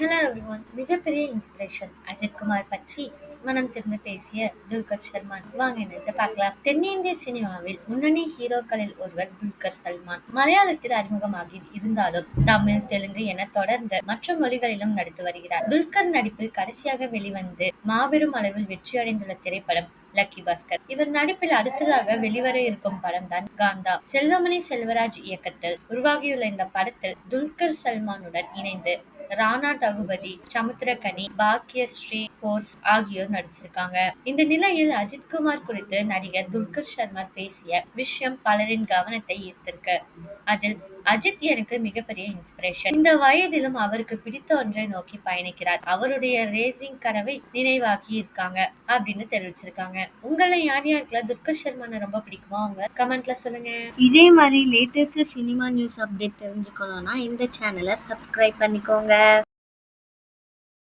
Hello everyone மிகப்பெரிய inspiration Ajith Kumar பற்றி மனம் திறந்து பேசிய துல்கர் சல்மான். வாங்க என்னட்டு பார்க்கலாம். தென்னிந்திய சினிமாவில் முன்னணி ஹீரோக்களில் ஒருவர் துல்கர் சல்மான். மலையாளத்தில் அறிமுகமாகி இருந்தாலும் தமிழ் தெலுங்கு என தொடர்ந்து மற்ற மொழிகளிலும் நடித்து வருகிறார். துல்கர் நடிப்பில் கடைசியாக வெளிவந்து மாபெரும் அளவில் வெற்றியடைந்துள்ள திரைப்படம் லக்கி பாஸ்கர் இவர் நடிப்பில் அடுத்ததாக வெளிவர இருக்கும் படம் தான் காந்தா. செல்வமணி செல்வராஜ் இயக்கத்தில் உருவாகியுள்ள இந்த படத்தில் துல்கர் சல்மானுடன் இணைந்து ராணா தகுபதி சமுத்திரகனி பாக்யஸ்ரீ போர்ஸ் ஆகியோர் நடிச்சிருக்காங்க. இந்த நிலையில் அஜித்குமார் குறித்து நடிகர் துல்கர் சர்மா பேசிய விஷயம் பலரின் கவனத்தை ஈர்த்திருக்கு. அதில் அஜித் எனக்கு மிகப்பெரிய இன்ஸ்பிரேஷன் இந்த வயதிலும் அவருக்கு பிடித்த ஒன்றை நோக்கி பயணிக்கிறார். அவருடைய ரேசிங் கனவை நினைவாக்கி இருக்காங்க அப்படின்னு தெரிவிச்சிருக்காங்க. உங்களை யார் யாருக்கெல்லாம் துர்கா சர்மானை ரொம்ப பிடிக்குமா அவங்க? கமெண்ட்ல சொல்லுங்க. இதே மாதிரி லேட்டஸ்ட் சினிமா நியூஸ் அப்டேட் தெரிஞ்சுக்கணும்னா இந்த சேனலை சப்ஸ்கிரைப் பண்ணிக்கோங்க.